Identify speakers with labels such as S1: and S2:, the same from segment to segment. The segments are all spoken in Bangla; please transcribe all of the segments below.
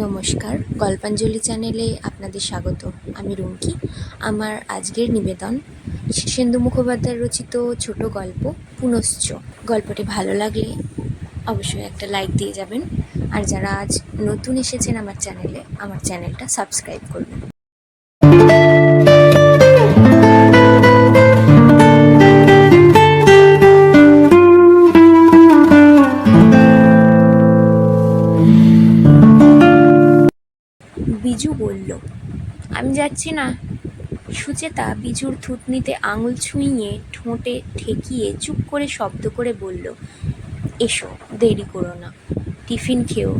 S1: নমস্কার, গল্পাঞ্জলি চ্যানেলে আপনাদের স্বাগত। আমি রুমকি। আমার আজকের নিবেদন শীর্ষেন্দু মুখোপাধ্যায় রচিত ছোট গল্প পুনশ্চ। গল্পটি ভালো লাগলে অবশ্যই একটা লাইক দিয়ে যাবেন। আর যারা আজ নতুন এসেছেন আমার চ্যানেলে, আমার চ্যানেলটা সাবস্ক্রাইব করবেন। বিজু বলল, আমি যাচ্ছি না। সুচেতা বিজুর থুতনিতে আঙুল ছুঁইয়ে ঠোঁটে ঠেকিয়ে চুপ করে শব্দ করে বলল, এসো, দেরি করো না। টিফিন খেও,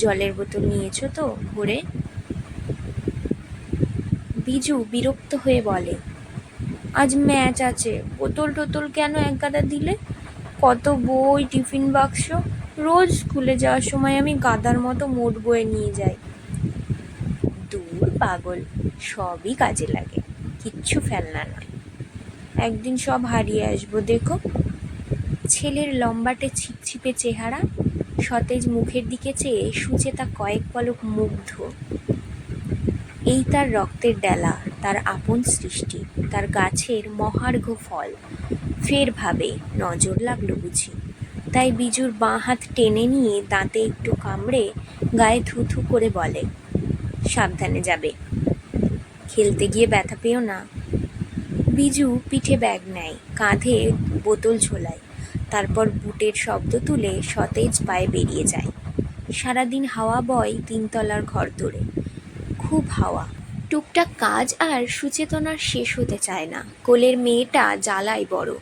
S1: জলের বোতল নিয়েছো তো ভরে? বিজু বিরক্ত হয়ে বলে, আজ ম্যাচ আছে, বোতল টোতল কেন এক গাদা দিলে? কত বই, টিফিন বাক্স। রোজ স্কুলে যাওয়ার সময় আমি গাদার মতো মোট বয়ে নিয়ে যাই। পাগল, সবই কাজে লাগে, কিচ্ছু ফেলনা নয়। একদিন সব হারিয়ে আসব, দেখো। ছেলের লম্বাটে ছিপছিপে চেহারা, সতেজ মুখের দিকে চেয়ে সুচেতা কয়েক পলক মুগ্ধ। এই তার রক্তের ডেলা, তার আপন সৃষ্টি, তার গাছের মহার্ঘ ফল। ফের ভাবে নজর লাগল বুঝি। তাই বিজুর বাঁ হাত টেনে নিয়ে দাঁতে একটু কামড়ে গায়ে থু থু করে বলে সাবধানে যাবে। খেলতে গিয়ে ব্যথা পেও না। বিজু পিঠে ব্যাগ নেয়, কাঁধে বোতল ঝোলায়। তারপর বুটের শব্দ তুলে সতেজ পায়ে বেরিয়ে যায়। সারাদিন হাওয়া বয় তিনতলার ঘর ধরে। খুব হাওয়া। টুকটাক কাজ আর সুচেতনার শেষ হতে চায় না। কোলের মেয়েটা জ্বালায় বড়।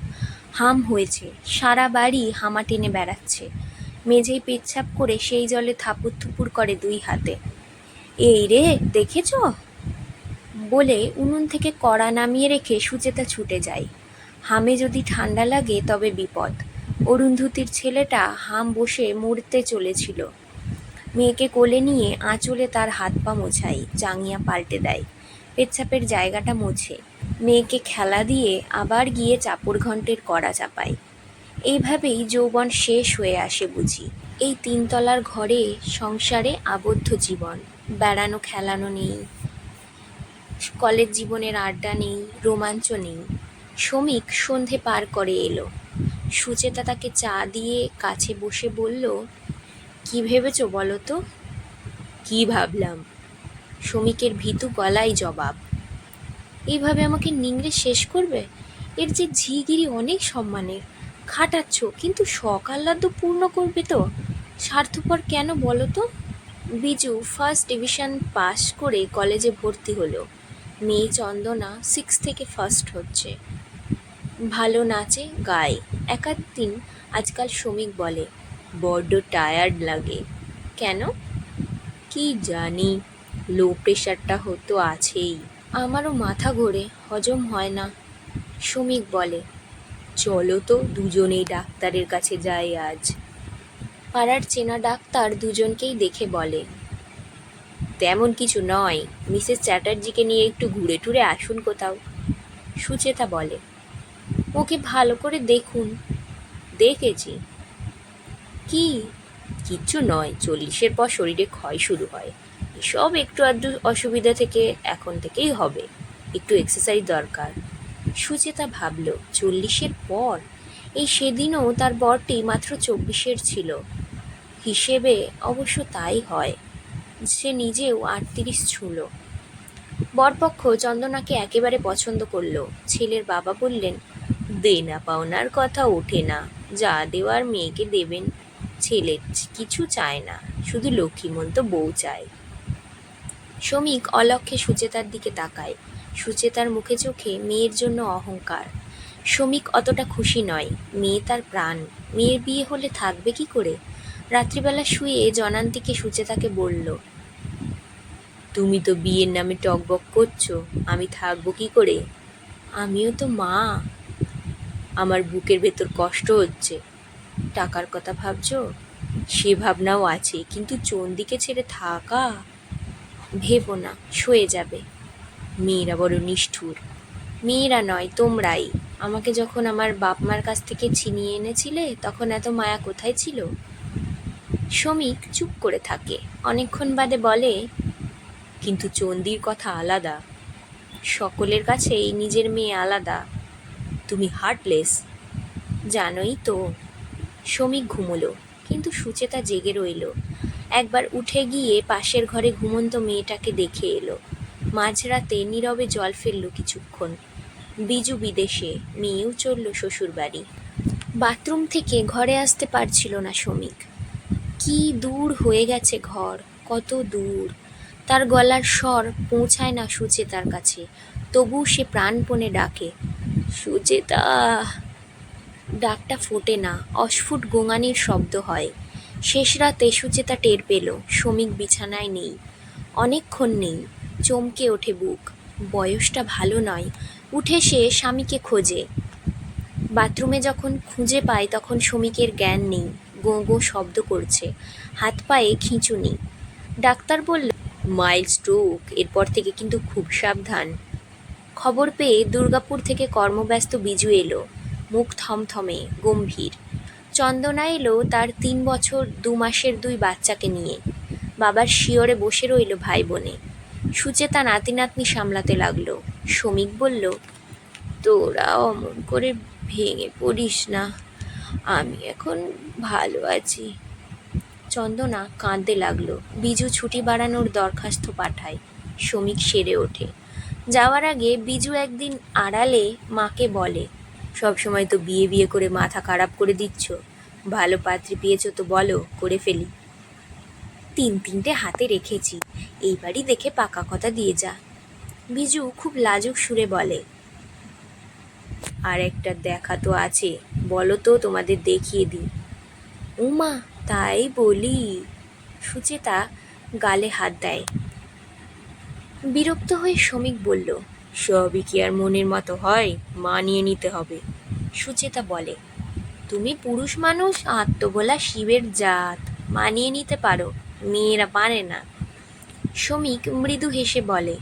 S1: হাম হয়েছে। সারা বাড়ি হামা টেনে বেড়াচ্ছে। মেঝেই পেচ্ছাপ করে সেই জলে থাপুর থুপুর করে দুই হাতে। এই রে, দেখেছ? বলে উনুন থেকে কড়া নামিয়ে রেখে সুচেতা ছুটে যায়। হামে যদি ঠান্ডা লাগে তবে বিপদ। অরুন্ধতির ছেলেটা হাম বসে মরতে চলেছিল। মেয়েকে কোলে নিয়ে আঁচলে তার হাত পা মোছাই জাঙ্গিয়া পাল্টে দেয়। পেচ্ছাপের জায়গাটা মোছে। মেয়েকে খেলা দিয়ে আবার গিয়ে চাপড় ঘন্টের কড়া চাপায়। এইভাবেই যৌবন শেষ হয়ে আসে বুঝি। এই তিনতলার ঘরে সংসারে আবদ্ধ জীবন। বেড়ানো, খেলানো নেই। কলেজ জীবনের আড্ডা নেই, রোমাঞ্চ নেই। শ্রমিক সন্ধে পার করে এলো। সুচেতা তাকে চা দিয়ে কাছে বসে বলল, কি ভেবেছো বলো তো? কি ভাবলাম? শ্রমিকের ভীতু গলাই জবাব এইভাবে আমাকে নিংড়ে শেষ করবে? এর যে ঝিগিরি অনেক সম্মানের। খাটাচ্ছ, কিন্তু শখ আহ্লাদ পূর্ণ করবে তো। স্বার্থপর কেন বলো তো? বিজু ফার্স্ট ডিভিশন পাশ করে কলেজে ভর্তি হলো। মেয়ে চন্দনা সিক্স থেকে ফার্স্ট হচ্ছে। ভালো নাচে, গায়। একাধ দিন আজকাল শ্রমিক বলে। বড্ড টায়ার্ড লাগে। কেন? কি জানি লো প্রেশারটা হতো আছেই। আমারও মাথা ঘোরে, হজম হয় না, শ্রমিক বলে। চলো তো দুজনেই ডাক্তারের কাছে যাই আজ। পাড়ার চেনা ডাক্তার দুজনকেই দেখে বলে, তেমন কিছু নয়, মিসেস চ্যাটার্জিকে নিয়ে একটু ঘুরে টুরে আসুন কোথাও। সুচেতা বলে, ওকে ভালো করে দেখুন। দেখেছি। কি? কিচ্ছু নয়, চল্লিশের পর শরীরে ক্ষয় শুরু হয়। এসব একটু আধটু অসুবিধা থেকে এখন থেকেই হবে। একটু এক্সারসাইজ দরকার। সুচেতা ভাবল, চল্লিশের পর? এই সেদিনও তার বরটি মাত্র চব্বিশের ছিল। হিসেবে অবশ্য তাই হয়। সে নিজেও আটত্রিশ ছুঁল। বরপক্ষ চন্দনাকে একেবারে পছন্দ করল। ছেলের বাবা বললেন, দেনা পাওনার কথা ওঠে না। যা দেওয়ার মেয়েকে দেবেন। ছেলে কিছু চায় না। শুধু লক্ষ্মীমন্ত বউ চায়। শ্রমিক অলক্ষে সুচেতার দিকে তাকায়। সুচেতার মুখে চোখে মেয়ের জন্য অহংকার। শ্রমিক অতটা খুশি নয়। মেয়ে তার প্রাণ। মেয়ের বিয়ে হলে থাকবে কি করে? রাত্রিবেলা শুয়ে জনান্তিকে সুচেতাকে বলল, তুমি তো বিয়ের নামে টকবক করছ, আমি থাকব কি করে? আমিও তো মা। আমার বুকের ভেতর কষ্ট হচ্ছে। টাকার কথা ভাবছ? সে ভাবনাও আছে, কিন্তু চন্দিকে ছেড়ে থাকা? ভেবো না সয়ে যাবে। মেয়েরা বড় নিষ্ঠুর। মেয়েরা নয়, তোমরাই। আমাকে যখন আমার বাপ মার কাছ থেকে ছিনিয়ে এনেছিলে, তখন এত মায়া কোথায় ছিল? শ্রমিক চুপ করে থাকে। অনেকক্ষণ বাদে বলে, কিন্তু চন্দির কথা আলাদা। সকলের কাছেই নিজের মেয়ে আলাদা। তুমি হার্টলেস জানোই তো, শ্রমিক ঘুমোলো, কিন্তু সুচেতা জেগে রইল। একবার উঠে গিয়ে পাশের ঘরে ঘুমন্ত মেয়েটাকে দেখে এলো। মাঝরাতে নীরবে জল ফেলল কিছুক্ষণ। বিজু বিদেশে, মেয়েও চলল শ্বশুর বাড়ি বাথরুম থেকে ঘরে আসতে পারছিল না শ্রমিক। কি দূর হয়ে গেছে ঘর, কত দূর। তার গলার স্বর পৌঁছায় না সুচেতার কাছে, তবু সে প্রাণপণে ডাকে, সুচেতা। ডাকটা ফোটে না, অস্ফুট গোঙানির শব্দ হয়। শেষ রাতে সুচেতা টের পেল, শ্রমিক বিছানায় নেই, অনেকক্ষণ নেই, চমকে ওঠে বুক, বয়সটা ভালো নয়, উঠে সে স্বামীকে খোঁজে। বাথরুমে যখন খুঁজে পায় তখন শ্রমিকের জ্ঞান নেই। গো গোঁ শব্দ করছে। হাত পায়ে খিঁচুনি ডাক্তার বলল মাইল্ড স্ট্রোক, এরপর থেকে কিন্তু খুব সাবধান। খবর পেয়ে দুর্গাপুর থেকে কর্মব্যস্ত বিজু এলো। মুখ থমথমে, গম্ভীর। চন্দনা এলো তার তিন বছর, দু মাসের দুই বাচ্চাকে নিয়ে। বাবার শিয়রে বসে রইল ভাই বোনে সুচেতা নাতি নাতনি সামলাতে লাগল। শ্রমিক বলল, তোরা অমন করে ভেঙে পড়িস না। আমি এখন ভালো আছি। চন্দনা কাঁদতে লাগল। বিজু ছুটি বাড়ানোর দরখাস্ত পাঠায়। শ্রমিক সেরে ওঠে। যাওয়ার আগে বিজু একদিন আড়ালে মাকে বলে, সব সময় তো বিয়ে বিয়ে করে মাথা খারাপ করে দিচ্ছ। ভালো পাত্রী পেয়েছ তো বলো, করে ফেলি। তিন তিনটে হাতে রেখেছি। এইবারই দেখে পাকা কথা দিয়ে যা। বিজু খুব লাজুক সুরে বলে, আর একটা দেখা তো আছে। বলো তো তোমাদের দেখিয়ে দিই। উমা, তাই বলি। সুচেতা গালে হাত দেয়। বিরক্ত হয়ে শ্রমিক বলল, সবই কি আর মনের মতো হয়? মানিয়ে নিতে হবে। সুচেতা বলে, তুমি পুরুষ মানুষ, আত্মবোলা শিবের জাত। মানিয়ে নিতে পারো, মেয়েরা পারে না। শ্রমিক মৃদু হেসে বলে,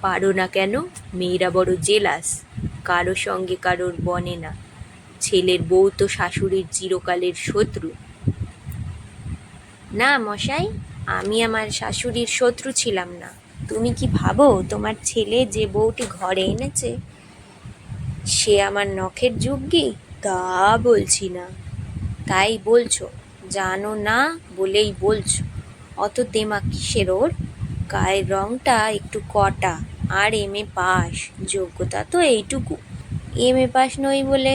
S1: পারো না কেন? মেয়েরা বড় জেলাস। কারও সঙ্গে কারোর বনে না। ছেলের বউ তো শাশুড়ির চিরকালের শত্রু। না, মশাই, আমি আমার শাশুড়ির শত্রু ছিলাম না। তুমি কি ভাবো, তোমার ছেলে যে বউটি ঘরে এনেছে, সে আমার নখের যুগ্গি তা বলছি না। তাই বলছো, জানো না বলেই বলছো। অত তেমা কিসের ওর? গায়ের রংটা একটু কটা আর এম এ পাস। যোগ্যতা তো এইটুকু। এম এ পাস নই বলে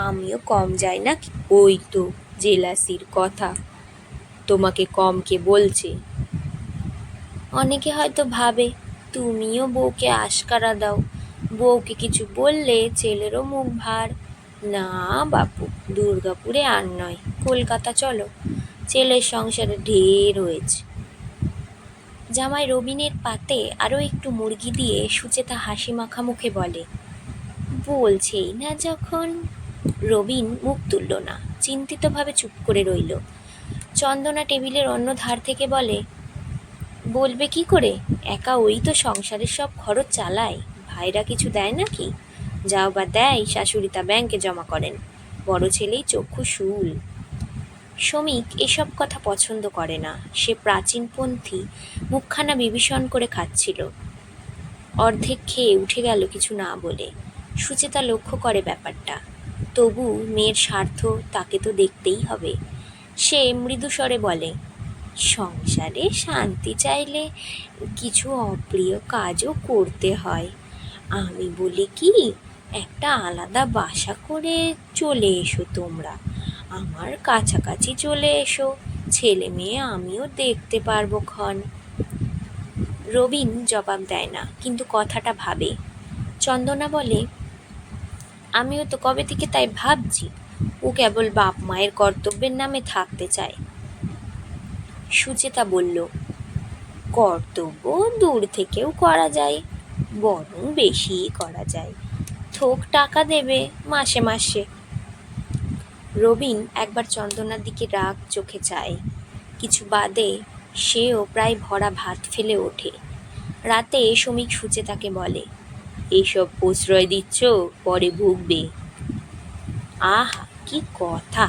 S1: আমিও কম যাই না ওই তো জেলাসির কথা। তোমাকে কম কে বলছে? অনেকে হয়তো ভাবে, তুমিও বউকে আশকারা দাও। বউকে কিছু বললে ছেলেরও মুখ ভার। না বাপু, দুর্গাপুরে আর নয়, কলকাতা চলো। ছেলের সংসারে ঢের হয়েছে জামাই রবিনের পাতে আরও একটু মুরগি দিয়ে সুচেতা হাসি মাখা মুখে বলে, বলছেই না যখন রবিন মুখ তুলল না, চিন্তিতভাবে চুপ করে রইল। চন্দনা টেবিলের অন্য ধার থেকে বলে, বলবে কি করে? একা ওই তো সংসারের সব খরচ চালায়। ভাইরা কিছু দেয় নাকি? যাও বা দেয়, শাশুড়ি তা ব্যাংকে জমা করেন। বড় ছেলেই চক্ষু শুল। শ্রমিক এসব কথা পছন্দ করে না। সে প্রাচীনপন্থী, মুখখানা বিভীষণ করে খাচ্ছিল। অর্ধেক খেয়ে উঠে গেল কিছু না বলে। সুচেতা লক্ষ্য করে ব্যাপারটা। তবু মেয়ের স্বার্থ তাকে তো দেখতেই হবে। সে মৃদুস্বরে বলে, সংসারে শান্তি চাইলে কিছু অপ্রিয় কাজও করতে হয়। আমি বলি কি, একটা আলাদা বাসা করে চলে এসো তোমরা। আমার কাছাকাছি চলে এসো, ছেলে মেয়ে আমিও দেখতে পারব ক্ষণ। রবিন জবাব দেয় না, কিন্তু কথাটা ভাবে। চন্দনা বলে আমিও তো কবে থেকে তাই ভাবছি। ও কেবল বাপ মায়ের কর্তব্যের নামে থাকতে চায়। সুচেতা বলল, কর্তব্য দূর থেকেও করা যায়, বরং বেশিই করা যায়। থোক টাকা দেবে মাসে মাসে। রবিন একবার চন্দনার দিকে রাগ চোখে চায়। কিছু বাদে সেও প্রায় ভরা ভাত ফেলে ওঠে। রাতে শ্রমিক সুচেতাকে বলে এইসব প্রশ্রয় দিচ্ছ, পরে ভুগবে। আহা, কি কথা।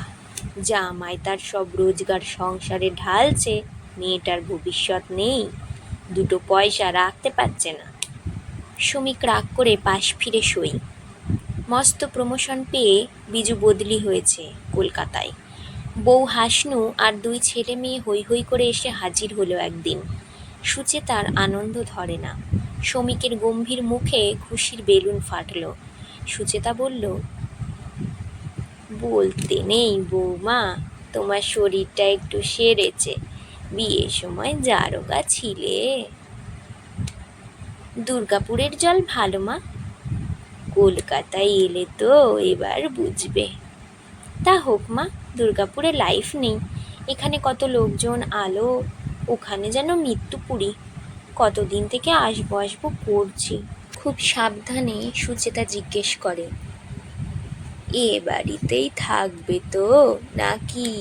S1: জামাই তার সব রোজগার সংসারে ঢালছে, মেয়েটার ভবিষ্যৎ নেই, দুটো পয়সা রাখতে পারছে না। শ্রমিক রাগ করে পাশ ফিরে সই মস্ত প্রমোশন পেয়ে বিজু বদলি হয়েছে কলকাতায়। বউ হাসনু আর দুই ছেলে মেয়ে হৈ হৈ করে এসে হাজির হলো একদিন। সুচেতার আনন্দ ধরে না। শ্রমিকের গম্ভীর মুখে খুশির বেলুন ফাটলো। সুচেতা বলল, বলতে নেই বৌমা, তোমার শরীরটা একটু সেরেছে। বিয়ের সময় জারোগা ছিলে। দুর্গাপুরের জল ভালো মা। কলকাতায় এলে তো এবার বুঝবে। তা হোক মা, দুর্গাপুরে লাইফ নেই। এখানে কত লোকজন আলো ওখানে যেন মৃত্যু মৃত্যুপুরী কতদিন থেকে আসব আসব করছি। খুব সাবধানে সুচেতা জিজ্ঞেস করে, এ বাড়িতেই থাকবে তো নাকি?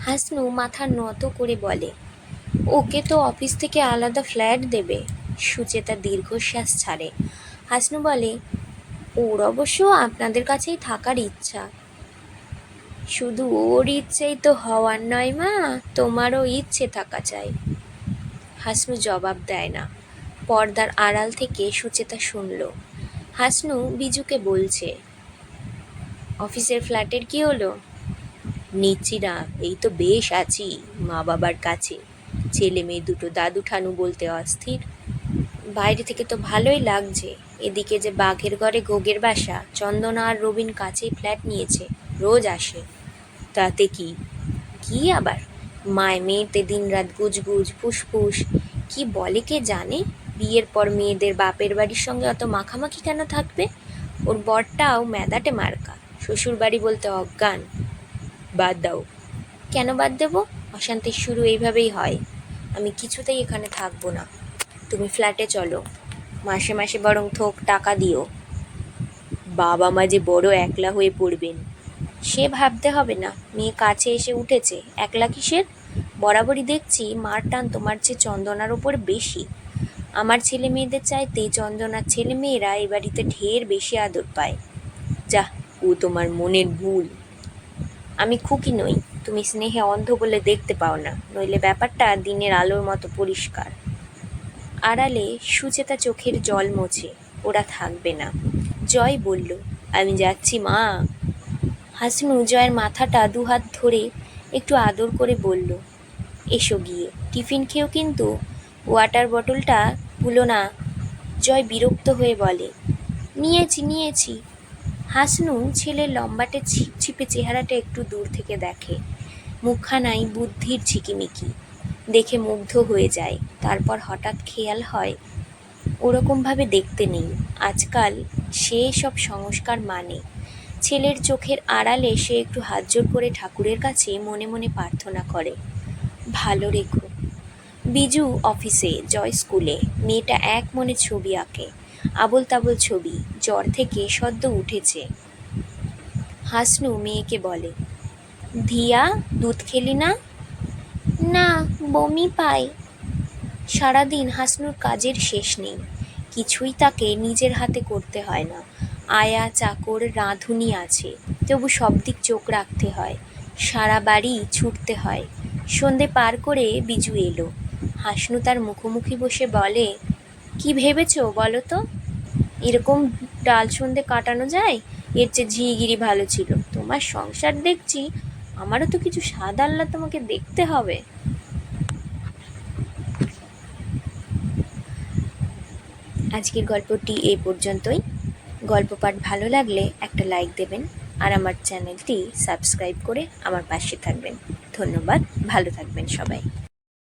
S1: হাসনু মাথা নত করে বলে, ওকে তো অফিস থেকে আলাদা ফ্ল্যাট দেবে। সুচেতা দীর্ঘশ্বাস ছাড়ে। হাসনু বলে, ওর অবশ্য আপনাদের কাছেই থাকার ইচ্ছা। শুধু ওর ইচ্ছেই তো হওয়ার নয় মা, তোমারও ইচ্ছে থাকা চাই। হাসনু জবাব দেয় না। পর্দার আড়াল থেকে সুচেতা শুনল। হাসনু বিজুকে বলছে, অফিসের ফ্ল্যাটের কি হলো? নিচ্ছি না, এই তো বেশ আছি, মা বাবার কাছে। ছেলে মেয়ে দুটো দাদু ঠানু বলতে অস্থির। বাইরে থেকে তো ভালোই লাগছে। এদিকে যে বাঘের ঘরে গোগের বাসা, চন্দনা আর রবিন কাছেই ফ্ল্যাট নিয়েছে। রোজ আসে। তাতে কি? কি আবার? মায় মেয়েতে দিনরাত গুজগুজ, ফুসফুস। কি বলে কে জানে? বিয়ের পর মেয়েদের বাপের বাড়ির সঙ্গে অত মাখামাখি কেন থাকবে? ওর বরটাও মেদাটে মার্কা। শ্বশুর বাড়ি বলতে অজ্ঞান। বাদ দাও। কেন বাদ দেবো? অশান্তির শুরু এইভাবেই হয়। আমি কিছুতেই এখানে থাকব না। তুমি ফ্ল্যাটে চলো। মাসে মাসে বরং থোক টাকা দিও। বাবা মা যে বড় একলা হয়ে পড়বেন। সে ভাবতে হবে না, মেয়ে কাছে এসে উঠেছে। একলা কিসের? বরাবরই দেখছি মার টান তোমার চেয়ে চন্দনার ওপর বেশি। আমার ছেলে মেয়েদের চাইতে চন্দনার ছেলে মেয়েরা এ বাড়িতে ঢের বেশি আদর পায়। যা ও তোমার মনের ভুল। আমি খুকি নই, তুমি স্নেহে অন্ধ বলে দেখতে পাও না, নইলে ব্যাপারটা দিনের আলোর মতো পরিষ্কার। আড়ালে সুচেতা চোখের জল মোছে, ওরা থাকবে না। জয় বলল, আমি যাচ্ছি মা। হাসনু জয়ের মাথাটা দুহাত ধরে একটু আদর করে বলল, এসো গিয়ে, টিফিন খেয়েও কিন্তু? ওয়াটার বটলটা ভুলো না, জয় বিরক্ত হয়ে বলে। নিয়েছি নিয়েছি। হাসনু ছেলের লম্বাটে ছিপছিপে চেহারাটা একটু দূর থেকে দেখে। মুখখানায় বুদ্ধির ঝিকিমিকি, দেখে মুগ্ধ হয়ে যায়। তারপর হঠাৎ খেয়াল হয়, ওরকমভাবে দেখতে নেই। আজকাল সে সব সংস্কার মানে ছেলের চোখের আড়ালে সে একটু হাত জোর করে ঠাকুরের কাছে মনে মনে প্রার্থনা করে। ভালো রেখো। বিজু অফিসে, জয় স্কুলে। মেয়েটা এক মনে ছবি আঁকে। আবল তাবল ছবি। জ্বর থেকে সদ্য উঠেছে। হাসনু মেয়েকে বলে, ধিয়া, দুধ খেলি না? না, বমি পাই। সারাদিন হাসনুর কাজের শেষ নেই। কিছুই তাকে নিজের হাতে করতে হয় না। আয়া, চাকর, রাঁধুনি আছে। তবু সব দিক চোখ রাখতে হয়। সারা বাড়ি ছুটতে হয়। সন্ধে পার করে বিজু এলো। হাসনু তার মুখোমুখি বসে বলে, কি ভেবেছো বলো তো? এরকম ডাল সন্ধে কাটানো যায়? এর চেয়ে ঝিগিরি ভালো ছিল। তোমার সংসার দেখছি, আমারও তো কিছু স্বাদ আল্লাহ তোমাকে দেখতে হবে। আজকের গল্পটি এই পর্যন্তই। গল্প পাঠ ভালো লাগলে একটা লাইক দেবেন আর আমার চ্যানেলটি সাবস্ক্রাইব করে আমার পাশে থাকবেন। ধন্যবাদ, ভালো থাকবেন সবাই।